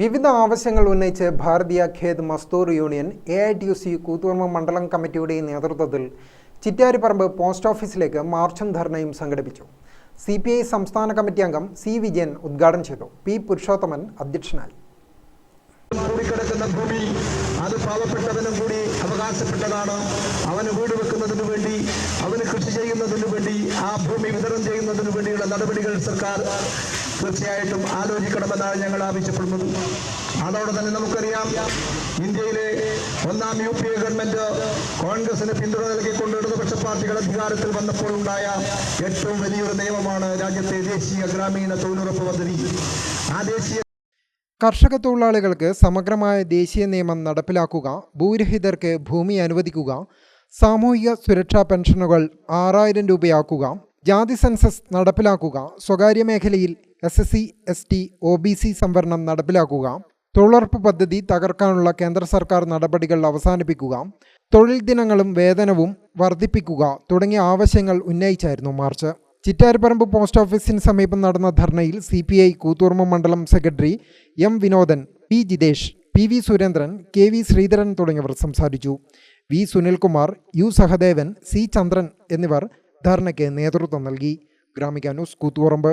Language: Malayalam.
വിവിധ ആവശ്യങ്ങൾ ഉന്നയിച്ച് Bharatiya Khet Mazdoor union A I T U C Koothuparamba മണ്ഡലം കമ്മിറ്റിയുടെ നേതൃത്വത്തിൽ ചിറ്റാരിപ്പറമ്പ് പോസ്റ്റ് ഓഫീസിലേക്ക് മാർച്ചും ധർണയും സംഘടിപ്പിച്ചു. സി പി ഐ സംസ്ഥാന കമ്മിറ്റി അംഗം സി വിജയൻ ഉദ്ഘാടനം ചെയ്തു. പി പുരുഷോത്തമൻ അധ്യക്ഷനായി. ഭൂമി കൂടി അവകാശപ്പെട്ടതാണ്. അവന് വീട് വെക്കുന്നതിന് വേണ്ടി അവന് കൃഷി ചെയ്യുന്നതിന് വേണ്ടി ആ ഭൂമി വിതരണം ചെയ്യുന്നതിന് വേണ്ടിയുള്ള നടപടികൾ സർക്കാർ തീർച്ചയായിട്ടും ആലോചിക്കണമെന്നാണ് ഞങ്ങൾ ആവശ്യപ്പെടുന്നത്. അതോടെ തന്നെ നമുക്കറിയാം ഇന്ത്യയിലെ ഒന്നാം യു പി എ ഗവൺമെന്റ് കോൺഗ്രസിന് പിന്തുണ നൽകിക്കൊണ്ട് ഇടതുപക്ഷ പാർട്ടികൾ അധികാരത്തിൽ വന്നപ്പോൾ ഉണ്ടായ ഏറ്റവും വലിയൊരു നിയമമാണ് രാജ്യത്തെ ദേശീയ ഗ്രാമീണ തൊഴിലുറപ്പ് പദ്ധതി. ആ ദേശീയ കർഷക തൊഴിലാളികൾക്ക് സമഗ്രമായ ദേശീയ നിയമം നടപ്പിലാക്കുക ഭൂരഹിതർക്ക് ഭൂമി അനുവദിക്കുക സാമൂഹിക സുരക്ഷാ പെൻഷനുകൾ ആറായിരം രൂപയാക്കുക ജാതി സെൻസസ് നടപ്പിലാക്കുക സ്വകാര്യ മേഖലയിൽ S S C S T O B C സംവരണം നടപ്പിലാക്കുക. തൊഴിലുറപ്പ് പദ്ധതി തകർക്കാനുള്ള കേന്ദ്ര സർക്കാർ നടപടികൾ അവസാനിപ്പിക്കുക. തൊഴിൽ ദിനങ്ങളും വേതനവും വർദ്ധിപ്പിക്കുക തുടങ്ങിയ ആവശ്യങ്ങൾ ഉന്നയിച്ചായിരുന്നു മാർച്ച്. ചിറ്റാരിപ്പറമ്പ് പോസ്റ്റ് ഓഫീസിന് സമീപം നടന്ന ധർണയിൽ സി പി ഐ കൂത്തുറമ്പ് മണ്ഡലം secretary M Vinodan P Jithesh P V Surendran K V Sreedharan തുടങ്ങിയവർ സംസാരിച്ചു. V Sunilkumar U Sahadevan C Chandran എന്നിവർ ധർണയ്ക്ക് നേതൃത്വം നൽകി. Gramika news Koothuparamba